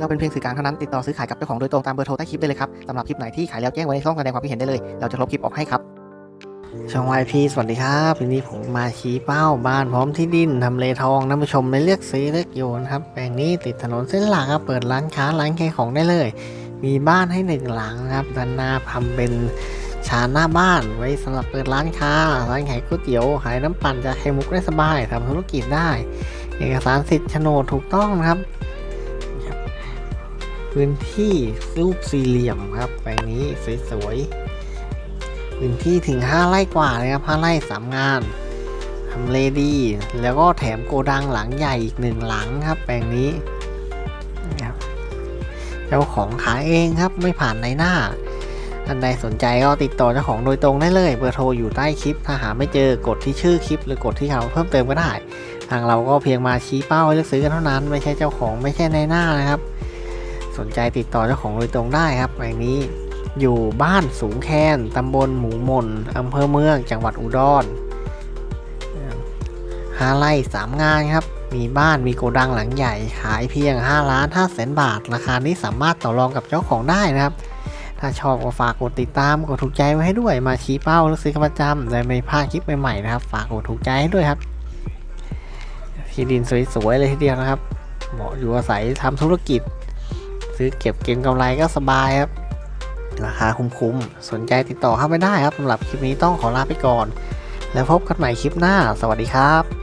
เราเป็นเพียงสื่อกลางเท่านั้นติดต่อซื้อขายกับเจ้าของโดยตรงตามเบอร์โทรใต้คลิปได้เลยครับสำหรับคลิปไหนที่ขายแล้วแจ้งไว้ในช่องแสดงความคิดเห็นได้เลยเราจะลบคลิปออกให้ครับช่องวายพีสวัสดีครับวันนี้ผมมาชี้เป้าบ้านพร้อมที่ดินทำเลทองท่านผู้ชมไม่เลือกซื้อเลือกโยนครับแปลงนี้ติดถนนเส้นหลักครับเปิดร้านค้าร้านขายของได้เลย มีบ้านให้หนึ่งหลังครับด้านหน้าทำเป็นชานหน้าบ้านไว้สำหรับเปิดร้านค้าร้านขายก๋วยเตี๋ยวขายน้ำปั่นจากไข่มุกได้สบายทำธุรกิจได้ เอกสารสิทธิ์โฉนดถูกต้องนะครับ พื้นที่รูปสี่เหลี่ยมครับแปลงนี้สวยๆพื้นที่ถึง 5 ไร่กว่าเลยครับ5ไร่3งานทำเลดี แล้วก็แถมโกดังหลังใหญ่อีกหนึ่งหลังครับแปลงนี้นะครับเจ้าของขายเองครับไม่ผ่านในหน้าท่านใดสนใจก็ติดต่อเจ้าของโดยตรงได้เลย เบอร์โทรอยู่ใต้คลิป ถ้าหาไม่เจอกดที่ชื่อคลิป หรือกดที่เขาเพิ่มเติมก็ได้ ทางเราก็เพียงมาชี้เป้าให้เลือกซื้อกันเท่านั้น ไม่ใช่เจ้าของไม่ใช่ในหน้านะครับ สนใจติดต่อเจ้าของโดยตรงได้ครับแปลงนี้อยู่บ้านสูงแคนตำบลหมูมนอำเภอเมือง จังหวัดอุดรห้าไร่สามงานครับ มีบ้านมีโกดังหลังใหญ่ ขายเพียง5ล้าน5แสนบาท ราคานี้สามารถต่อรองกับเจ้าของได้นะครับ ถ้าชอบก็ฝากกดติดตาม กดถูกใจไว้ให้ด้วย มาชี้เป้าแล้วซื้อประจำและไม่พลาดคลิปใหม่ๆนะครับ ฝากกดถูกใจให้ด้วยครับ ที่ดินสวยๆเลยทีเดียวนะครับ เหมาะอยู่อาศัยทำธุรกิจ ซื้อเก็บเก็งกำไรก็สบายครับ ราคาคุ้มๆ สนใจติดต่อเข้าไปได้ครับสำหรับคลิปนี้ต้องขอลาไปก่อน แล้วพบกันใหม่คลิปหน้า สวัสดีครับ